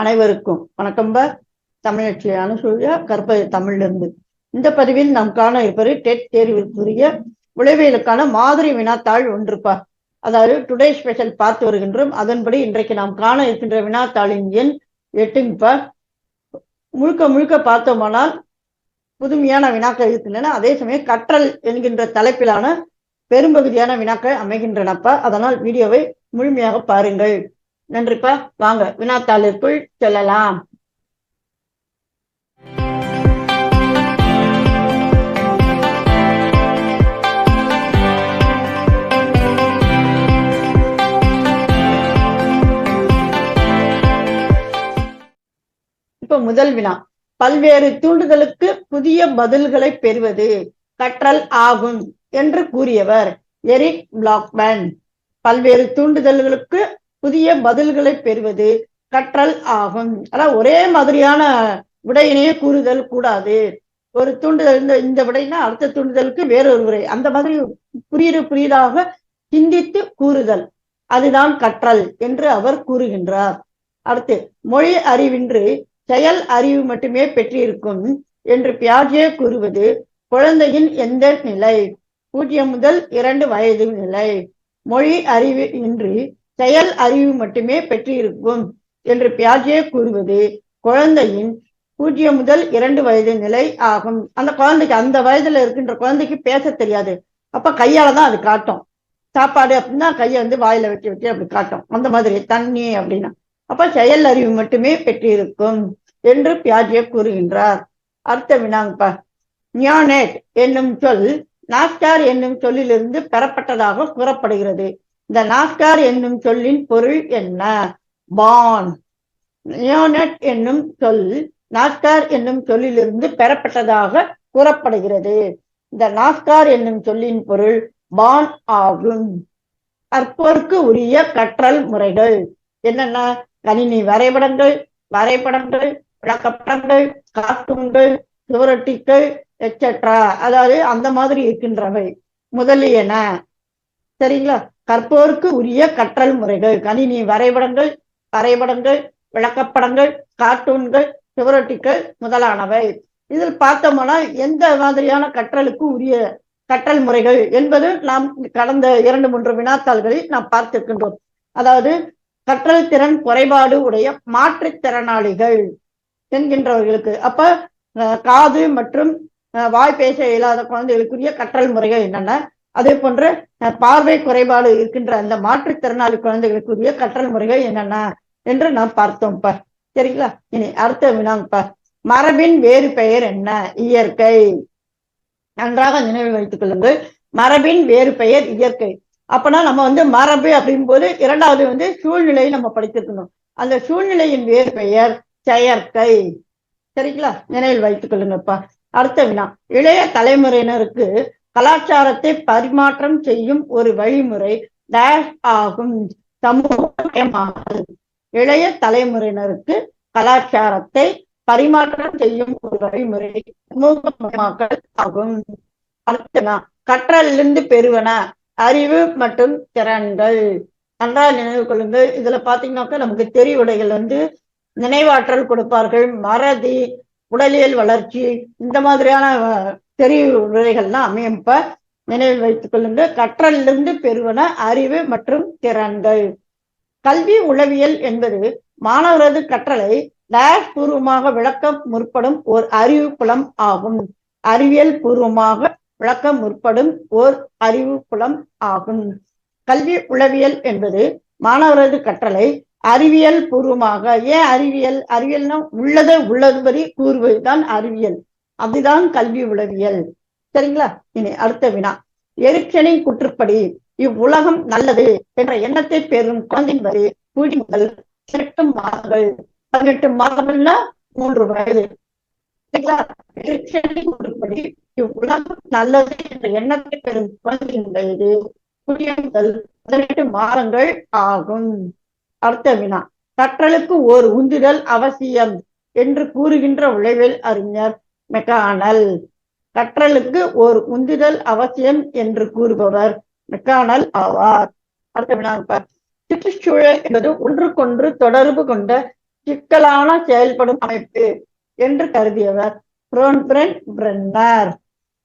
அனைவருக்கும் வணக்கம் பா. தமிழச்சி அனுசூயா கற்பது தமிழிலிருந்து. இந்த பதிவில் நாம் காண இருப்பது டெட் தேர்விற்குரிய விளைவியலுக்கான மாதிரி வினாத்தாள் ஒன்றுப்பா அதாவது டுடே ஸ்பெஷல் பார்த்து வருகின்றோம். அதன்படி இன்றைக்கு நாம் காண இருக்கின்ற வினாத்தாளின் எண் எட்டுங்கப்பா முழுக்க முழுக்க பார்த்தோமானால் புதுமையான வினாக்கள் இருக்கின்றன. அதே சமயம் கற்றல் என்கின்ற தலைப்பிலான பெரும்பகுதியான வினாக்கள் அமைகின்றனப்பா. அதனால் வீடியோவை முழுமையாக பாருங்கள். நன்றிப்பா. வாங்க வினாத்தாளிற்குள் செல்லலாம். இப்ப முதல் வினா. பல்வேறு தூண்டுதலுக்கு புதிய பதில்களை பெறுவது கற்றல் ஆகும் என்று கூறியவர் எரிக் பிளாக்மேன். பல்வேறு தூண்டுதல்களுக்கு புதிய பதில்களை பெறுவது கற்றல் ஆகும். அதான் ஒரே மாதிரியான விடையினையே கூறுதல் கூடாது. ஒரு தூண்டுதல் இந்த இந்த விடைனா அடுத்த தூண்டுதலுக்கு வேறொரு விடை. அந்த மாதிரி புரியுற புரியுதாக சிந்தித்து கூறுதல். அதுதான் கற்றல் என்று அவர் கூறுகின்றார். அடுத்து மொழி அறிவின்றி செயல் அறிவு மட்டுமே பெற்றிருக்கும் என்று பியாஜே கூறுவது குழந்தையின் எந்த நிலை? பூஜ்ஜியம் முதல் இரண்டு வயது நிலை. மொழி அறிவு இன்றி செயல் அறிவு மட்டுமே பெற்றிருக்கும் என்று பியாஜே கூறுவது குழந்தையின் பூஜ்ஜியம் முதல் இரண்டு வயது நிலை ஆகும். அந்த குழந்தைக்கு அந்த வயதுல இருக்கின்ற குழந்தைக்கு பேச தெரியாது. அப்ப கையால தான் அது காட்டும். சாப்பாடு அப்படின்னா கையை வந்து வாயில வச்சு வச்சு அப்படி காட்டும். அந்த மாதிரி தண்ணி அப்படின்னா. அப்ப செயல் அறிவு மட்டுமே பெற்றிருக்கும் என்று பியாஜே கூறுகின்றார். அர்த்த வினாங்கப்பா. நியானேட் என்னும் சொல் நாஸ்டார் என்னும் சொல்லிலிருந்து பெறப்பட்டதாக கூறப்படுகிறது. இந்த நாஸ்கார் என்னும் சொல்லின் பொருள் என்ன? பான் நியோனட் என்னும் சொல் நாஸ்கார் என்னும் சொல்லிலிருந்து பெறப்பட்டதாக கூறப்படுகிறது. இந்த நாஸ்கார் என்னும் சொல்லின் பொருள் பான் ஆகும். கற்போருக்கு உரிய கற்றல் முறைகள் என்னென்ன? கணினி வரைபடங்கள் வரைபடங்கள் விளக்கப்படங்கள் கார்ட்டூன்கள் சுவரொட்டிகள் எக்ஸெட்ரா அதாவது அந்த மாதிரி இருக்கின்றவை. முதலியன. சரிங்களா? கற்போருக்கு உரிய கற்றல் முறைகள் கணினி வரைபடங்கள் வரைபடங்கள் விளக்கப்படங்கள் கார்ட்டூன்கள் சுவரொட்டிகள் முதலானவை. இதில் பார்த்தோம்னா எந்த மாதிரியான கற்றலுக்கு உரிய கற்றல் முறைகள் என்பது நாம் கடந்த இரண்டு மூன்று வினாத்தாள்களில் நாம் பார்த்திருக்கின்றோம். அதாவது கற்றல் திறன் குறைபாடு உடைய மாற்றுத்திறனாளிகள் என்கின்றவர்களுக்கு. அப்ப காது மற்றும் வாய் பேச இயலாத குழந்தைகளுக்குரிய கற்றல் முறைகள் என்னென்ன? அதே போன்ற பார்வை குறைபாடு இருக்கின்ற அந்த மாற்றுத்திறனாளி குழந்தைகளுக்குரிய கற்றல் முறைகள் என்னென்ன என்று நாம் பார்த்தோம்ப்பா சரிங்களா? இனி அடுத்த வினாங்கப்பா மரபின் வேறு பெயர் என்ன? இயற்கை. நன்றாக நினைவில் வைத்துக் கொள்ளுங்கள். மரபின் வேறு பெயர் இயற்கை. அப்பனா நம்ம வந்து மரபு அப்படின் போது இரண்டாவது வந்து சூழ்நிலையை நம்ம படித்திருக்கணும். அந்த சூழ்நிலையின் வேறு பெயர் செயற்கை. சரிங்களா? நினைவில் வைத்துக் கொள்ளுங்கப்பா. அடுத்த வினா. இளைய தலைமுறையினருக்கு கலாச்சாரத்தை பரிமாற்றம் செய்யும் ஒரு வழிமுறை டேஷ் ஆகும். சமூகமயமாக்கல் இளைய தலைமுறையினருக்கு கலாச்சாரத்தை பரிமாற்றம் செய்யும் ஒரு வழிமுறை சமூகமயமாக்கல் ஆகும். கற்றலிருந்து பெறுவன அறிவு மற்றும் திறன்கள். நன்றாக நினைவு கொள்ளுங்கள். இதுல பாத்தீங்கன்னாக்கா நமக்கு தெரிவுடைகள் வந்து நினைவாற்றல் கொடுப்பார்கள். மறதி உடலியல் வளர்ச்சி இந்த மாதிரியான தெரிவு உரைகள்லாம் அமையப்ப நினைவில் வைத்துக் கொள்ளுங்க கற்றலிருந்து பெறுவன அறிவு மற்றும் திறன்கள். கல்வி உளவியல் என்பது மாணவரது கற்றலை டேஷ் பூர்வமாக விளக்க முற்படும் ஓர் அறிவு புலம் ஆகும். அறிவியல் பூர்வமாக விளக்க முற்படும் ஓர் அறிவு புலம் ஆகும். கல்வி உளவியல் என்பது மாணவரது கற்றலை அறிவியல் பூர்வமாக. ஏன் அறிவியல்? அறிவியல்னா உள்ளதை உள்ளதுபடி கூறுவதுதான் அறிவியல். அதுதான் கல்வி உளவியல். சரிங்களா? இனி அடுத்த வினா. எரிச்சனை குற்றுப்படி இவ்வுலகம் நல்லது என்ற எண்ணத்தை பெறும் குழந்தையின் வரை பூஜை முதல் எட்டு மாதங்கள். பதினெட்டு மாதங்கள்னா மூன்று வயது. சரிங்களா? எரிச்சனை குற்றுப்படி இவ்வுலகம் நல்லது என்ற எண்ணத்தை பெறும் குழந்தையின் வயது பூஜ்ஜிய முதல் பதினெட்டு மாதங்கள் ஆகும். அடுத்த வினா கற்றலுக்கு ஓர் உந்துதல் அவசியம் என்று கூறுகின்ற உழைவில் அறிஞர் மெக்கானல். கற்றலுக்கு ஓர் உந்துதல் அவசியம் என்று கூறுபவர் மெக்கானல் ஆவார். அடுத்த வினா சுற்றுச்சூழல் என்பது ஒன்றுக்கொன்று தொடர்பு கொண்ட சிக்கலான செயல்படும் அமைப்பு என்று கருதியவர் புரோன்பிரன்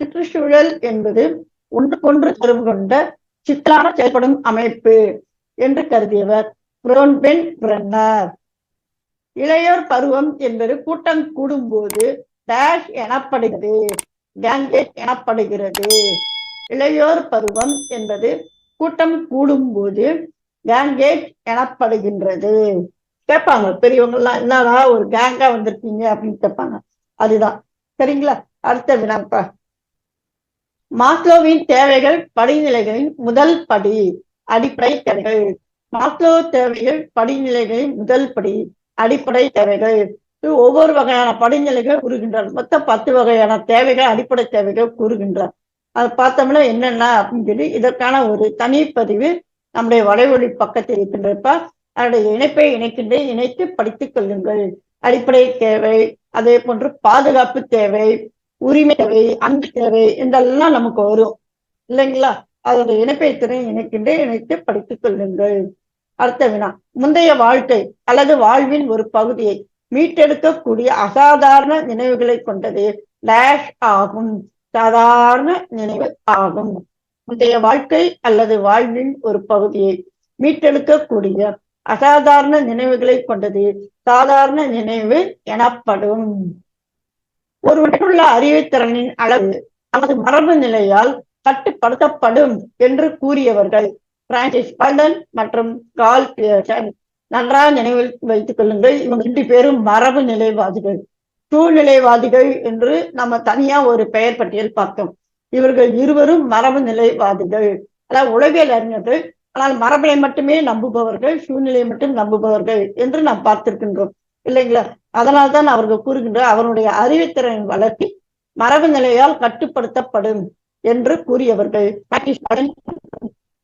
சுற்றுச்சூழல் என்பது ஒன்றுக்கொன்று தொடர்பு கொண்ட சிக்கலான செயல்படும் அமைப்பு என்று கருதியவர் புரோன்பென் பிரன்னர் இளையோர் பருவம் என்பது கூட்டம் கூடும்போது டேஷ் எனப்படுகிறது. கேங்கேட் எனப்படுகிறது. இளையோர் பருவம் என்பது கூட்டம் கூடும்போது கேங்கேட் எனப்படுகின்றது. கேட்பாங்க. பெரியவங்க எல்லாம் என்னடா ஒரு கேங்கா வந்திருக்கீங்க அப்படின்னு கேட்பாங்க. அதுதான். சரிங்களா? அடுத்த வினாப்பா. மாஸ்லோவின் தேவைகள் படிநிலைகளின் முதல் படி அடிப்படை தேவைகள் மாஸ்லோ தேவைகள் படிநிலைகளின் முதல் படி அடிப்படை தேவைகள். ஒவ்வொரு வகையான படிநிலைகள் கூறுகின்றார் மொத்தம் பத்து வகையான தேவைகள் அடிப்படை தேவைகள் கூறுகின்றார் அது பார்த்தோம்னா என்னென்ன அப்படின்னு சொல்லி இதற்கான ஒரு தனிப்பதிவு நம்முடைய வலைவழி பக்கத்தில் இருக்கின்றப்ப அதனுடைய இணைப்பை இணைக்கின்ற இணைத்து படித்துக் கொள்ளுங்கள். அடிப்படை தேவை அதே போன்று பாதுகாப்பு தேவை உரிமை தேவை அன்பு தேவை இதெல்லாம் நமக்கு வரும். இல்லைங்களா? அதோட இணைப்பை திறன் இணைக்கின்ற இணைத்து படித்துக் கொள்ளுங்கள். அடுத்த வினா முந்தைய வாழ்க்கை அல்லது வாழ்வின் ஒரு பகுதியை மீட்டெடுக்கக்கூடிய அசாதாரண நினைவுகளை கொண்டது டேஷ் ஆகும். சாதாரண நினைவு ஆகும். முந்தைய வாழ்க்கை அல்லது வாழ்வின் ஒரு பகுதியை மீட்டெடுக்கக்கூடிய அசாதாரண நினைவுகளை கொண்டது சாதாரண நினைவு எனப்படும். ஒருவற்றுள்ள அறிவுத்திறனின் அளவு நமது மரபு நிலையால் கட்டுப்படுத்தப்படும் என்று கூறியவர்கள் பிரான்சிஸ் பல்டன் மற்றும் கால் பியர்சன் நன்றாக நினைவில் வைத்துக் கொள்ளுங்கள். இவங்க ரெண்டு பேரும் மரபு நிலைவாதிகள். சூழ்நிலைவாதிகள் என்று நம்ம தனியா ஒரு பெயர் பட்டியல் பார்த்தோம். இவர்கள் இருவரும் மரபு நிலைவாதிகள். அதாவது உளவியல் அறிஞர்கள். ஆனால் மரபனை மட்டுமே நம்புபவர்கள் சூழ்நிலையை மட்டும் நம்புபவர்கள் என்று நாம் பார்த்திருக்கின்றோம். இல்லைங்களா? அதனால்தான் அவர்கள் கூறுகின்ற அவருடைய அறிவுத்திறன் வளர்ச்சி மரபு நிலையால் கட்டுப்படுத்தப்படும் என்று கூறியவர்கள்.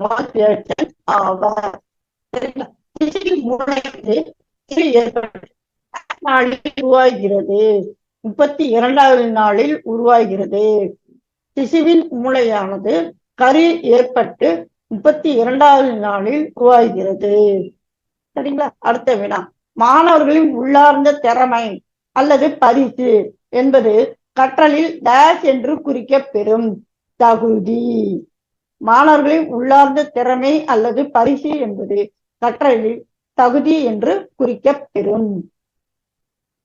ஆவார் உருவாகிறது முப்பத்தி இரண்டாவது நாளில் உருவாகிறது. சிசுவின் மூளையானது கரு ஏற்பட்டு முப்பத்தி இரண்டாவது நாளில் உருவாகிறது. சரிங்களா? அடுத்த வினா. மாணவர்களின் உள்ளார்ந்த திறமை அல்லது பரிசு என்பது கற்றலில் டேஷ் என்று குறிக்கப்பெறும் தகுதி. மாணவர்களின் உள்ளார்ந்த திறமை அல்லது பரிசு என்பது கற்றலில் தகுதி என்று குறிக்கப்பெறும்.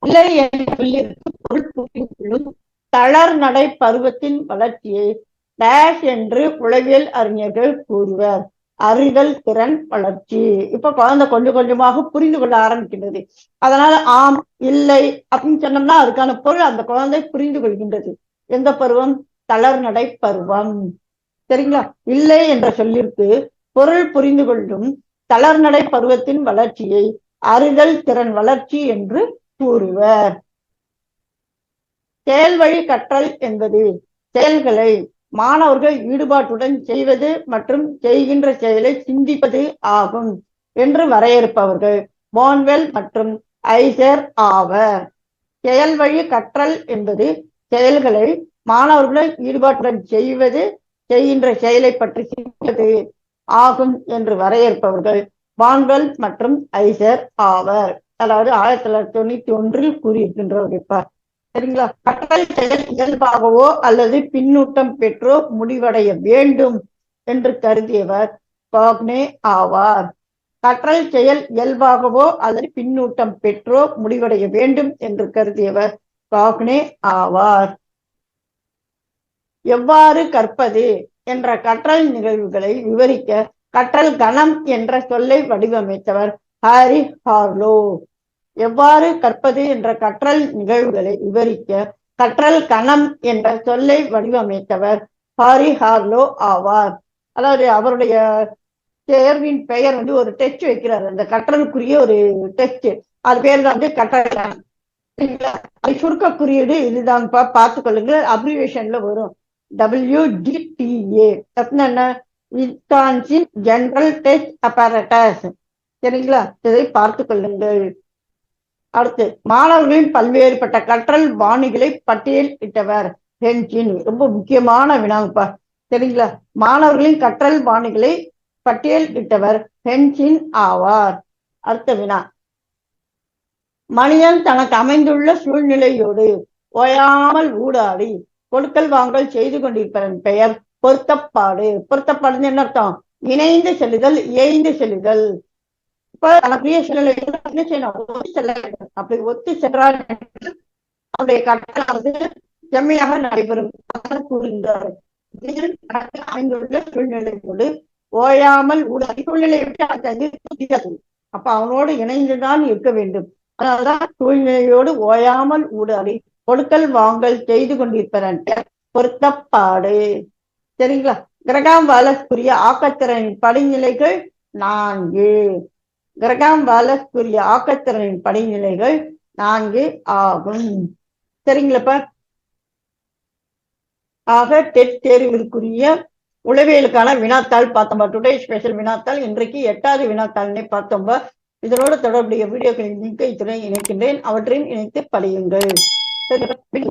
இல்லை என்று தளர் நடை பருவத்தின் வளர்ச்சியை டேஷ் என்று உளவியல் அறிஞர்கள் கூறுவர். அறிதல் திறன் வளர்ச்சி. இப்ப குழந்தை கொஞ்சம் கொஞ்சமாக புரிந்து கொள்ள ஆரம்பிக்கின்றது. அதனால ஆம் இல்லை அப்படின்னு சொன்னோம்னா அதுக்கான பொருள் அந்த குழந்தை புரிந்து கொள்கின்றது. எந்த பருவம்? தளர் நடை பருவம். சரிங்களா? இல்லை என்ற சொல்லிற்கு பொருள் புரிந்து கொள்ளும் தளர்நடை பருவத்தின் வளர்ச்சியை அறிதல் திறன் வளர்ச்சி என்று கூறுவர். செயல் வழி கற்றல் என்பது செயல்களை மாணவர்கள் ஈடுபாட்டுடன் செய்வது மற்றும் செய்கின்ற செயலை சிந்திப்பது ஆகும் என்று வரையறுப்பவர்கள் போன்வெல் மற்றும் ஐசர் ஆவர். செயல் வழி கற்றல் என்பது செயல்களை மாணவர்களை ஈடுபாட்டுடன் செய்வது செய்கின்ற செயலை பற்றி சிந்திப்பது ஆகும் என்று வரையறுப்பவர்கள் வான்வெல் மற்றும் ஐசர் ஆவர். அதாவது ஆயிரத்தி தொள்ளாயிரத்தி தொண்ணூத்தி ஒன்றில் கூறியிருக்கின்றவர் சரிங்களா? கற்றல் செயல் இயல்பாகவோ அல்லது பின்னூட்டம் பெற்றோ முடிவடைய வேண்டும் என்று கருதியவர் காக்னே ஆவார். கற்றல் செயல் இயல்பாகவோ அல்லது பின்னூட்டம் பெற்றோ முடிவடைய வேண்டும் என்று கருதியவர் காக்னே ஆவார். எவ்வாறு கற்பது என்ற கற்றல் நிகழ்வுகளை விவரிக்க கற்றல் கணம் என்ற சொல்லை வடிவமைத்தவர் ஹாரி ஹார்லோ. எவ்வாறு கற்பது என்ற கற்றல் நிகழ்வுகளை விவரிக்க கற்றல் கணம் என்ற சொல்லை வடிவமைத்தவர் ஹாரி ஹார்லோ ஆவார். அதாவது அவருடைய தேர்வின் பெயர் வந்து ஒரு டெஸ்ட் வைக்கிறார். அந்த கற்றலுக்குரிய ஒரு டெஸ்ட் அது பேர் தான் வந்து கற்றல் சுருக்க குறியீடு இதுதான்ப்பா பார்த்துக்கொள்ளுங்க அப்ரிவேஷன்ல வரும். டபிள்யூடிடிஏ அப்படின்னா விஸ்கான்சின் ஜெனரல் டெஸ்ட் அப்பரட்டஸ் சரிங்களா? இதை பார்த்து கொள்ளுங்கள். அடுத்து மாணவர்களின் பல்வேறுபட்ட கற்றல் பாணிகளை பட்டியல் இட்டவர் ஹென்சின் ரொம்ப முக்கியமான வினாங்கப்பா. சரிங்களா? மாணவர்களின் கற்றல் பாணிகளை பட்டியல் இட்டவர் ஹென்சின் ஆவார். அடுத்த வினா. மனிதன் தனக்கு அமைந்துள்ள சூழ்நிலையோடு ஓயாமல் ஊடாடி கொடுக்கல் வாங்கல் செய்து கொண்டிருப்பதன் பெயர் பொருத்தப்பாடு. பொருத்தப்பாடுன்னு என்ன அர்த்தம்? இணைந்து செல்லுதல் இயைந்து செல்லுதல். இப்ப தனக்குரிய சூழ்நிலை என்ன செய்யணும்? ஒத்து செல்ல வேண்டும். அப்படி ஒத்து சென்றால் அவருடைய கட்டளானது செம்மையாக நடைபெறும். கூறுகிறார் அமைந்துள்ள சூழ்நிலையோடு ஓயாமல் உடல் சூழ்நிலையை விட்டு அது முடியாது அப்ப அவனோடு இணைந்துதான் இருக்க வேண்டும். அதனால்தான் சூழ்நிலையோடு ஓயாமல் ஊடாடி கொடுக்கல் வாங்கல் செய்து கொண்டிருப்பதன் பொருத்தப்பாடு. சரிங்களா? கிரகாம் வாலஸ்குரிய ஆக்கத்திறனின் படிநிலைகள் நான்கு. கிரகாம் வாலஸ்குரிய ஆக்கத்திறனின் படிநிலைகள் நான்கு ஆகும். சரிங்களாப்பா ஆக டெட் தேர்விற்குரிய உளவியலுக்கான வினாத்தாள் பார்த்தோம்பா டுடே ஸ்பெஷல் வினாத்தாள். இன்றைக்கு எட்டாவது வினாத்தாள்னே பார்த்தோம்பா இதனோடு தொடர்புடைய வீடியோக்களின் லிங்கை இத்துடன் இணைக்கின்றேன். அவற்றையும் இணைத்து படியுங்கள்.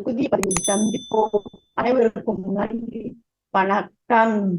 புதிய பதிவில் சந்திப்போம். அனைவருக்கும் நன்றி. வணக்கம்.